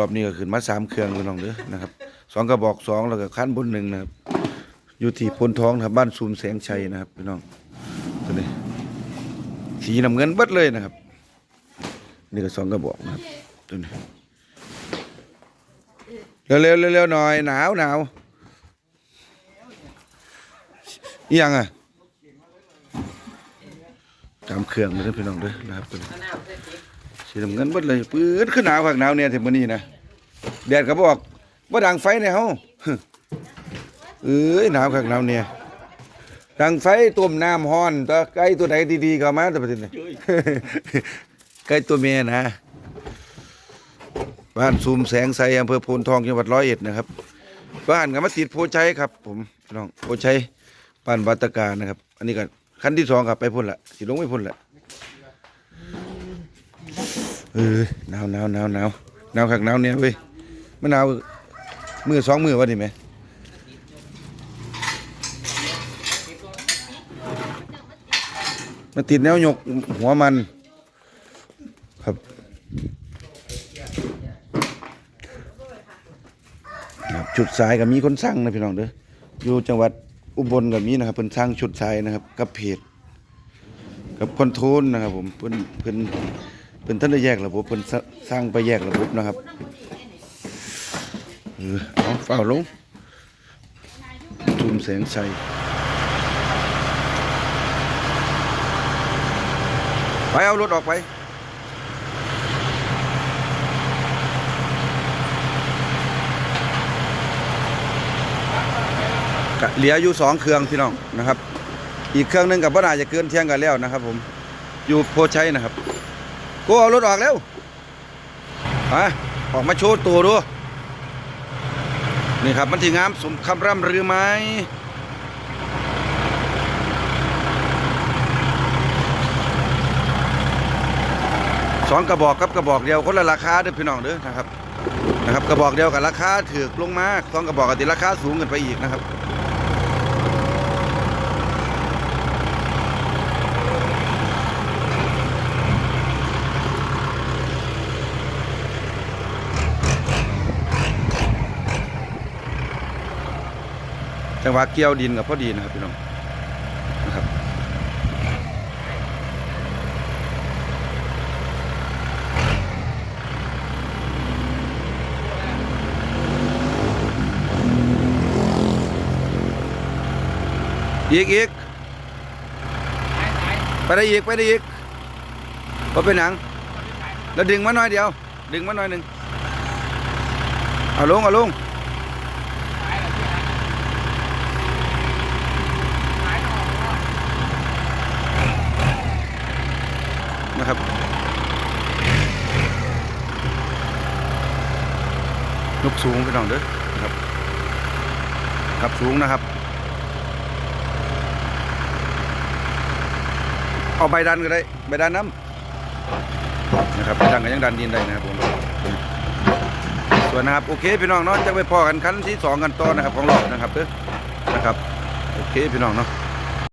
รอบนี้ก็ขึ้นมาสามเครื่องพี่น้องเด้อนะครับสองกระบอกสองแล้วก็ขั้นบนหนึ่งนะครับ อยู่ที่พนท้องนะครับบ้านซูมแสงชัยนะครับพี่น้องตัวนี้สีน้ำเงินเบิดเลยนะครับ นี่ก็สองกระบอกนะครับตัวนี้เร็วๆเร็วๆหน่อยหนาวหนาวอีหยังอะตามเครื่องเด้อพี่น้องเด้อนะครับตัวนี้ สีน้ำเงินเบิดเลยปื้ดขึ้นหนาวข้างหนาวเนี่ยถึงมื้อนี้นะแดดก็บอกว่าดังไฟในเฮาเอ้ยหนาวข้างหนาวเนี่ยดังไฟต้มน้ำฮ้อนตัวไก่ตัวไหนดีๆก็มาแต่ประเด็นนี้ไก่ตัวเมียนะบ้านซูมแสงใสอำเภอโพนทองจังหวัดร้อยเอ็ดนะครับ บ้านกับมาติดโพชัยครับ ผมน้องโพชัยบ้านวัตการนะครับ อันนี้ก็ขั้นที่สองครับไปพุ่นละสิลงไม่พุ่นละ เออหนาวหนาวหนาวหนาวหนาวข้างหนาวเนี่ยเว้ยมันหนาวมือสองมือวะนี่ไหมมันติดแนวหยกหัวมันครับครับชุดสายก็มีคนสั่งนะพี่น้องเด้ออยู่จังหวัดอุบลก็มีนะครับเพิ่นสร้างชุดสายนะครับ กับเพจกับคอนโทรลนะครับ ผมเพิ่นเพิ่น เพิ่นท่านได้แยกระบบเพิ่นสร้างไปแยกระบบนะครับเออเอาเฝ้าลงทุมแสงชัยไปเอารถออกไปเหลืออยู่สองเครื่องพี่น้องนะครับ อีกเครื่องหนึงกับบ่น่าจะเกินเที่ยงกันแล้วนะครับ ผมอยู่โพชัยนะครับ กูเอารถออกแล้วมาออกมาโชว์ตัวดู นี่ครับมันที่งามสมคำร่ำรือไหมสองกระบอกกับกระบอกเดียวคนละราคาเด้อพี่น้องเด้อนะครับนะครับ กระบอกเดียวกับราคาถือลงมาสองกระบอกกับติราคาสูงขึ้นไปอีกนะครับ จังหวะเกี่ยวดินกับพอดีนะครับพี่น้องนะครับอีกอีกไปได้อีกไปได้อีกพอเป็นหนังแล้วดึงมาหน่อยเดียว ดึงมาหน่อยหนึ่งเอาลงเอาลง นะครับ ยกสูงไปหน่องเด้อนะครับครับสูงนะครับ เอาใบดันก็ได้ใบดันน้ำนะครับใบดันก็ยังดันดินได้นะครับผมส่วนนะครับโอเคพี่น้องเนาะจะไปพอกันคันที่สองกันต่อนะครับของรอบนะครับเด้อนะครับ โอเคพี่น้องเนาะ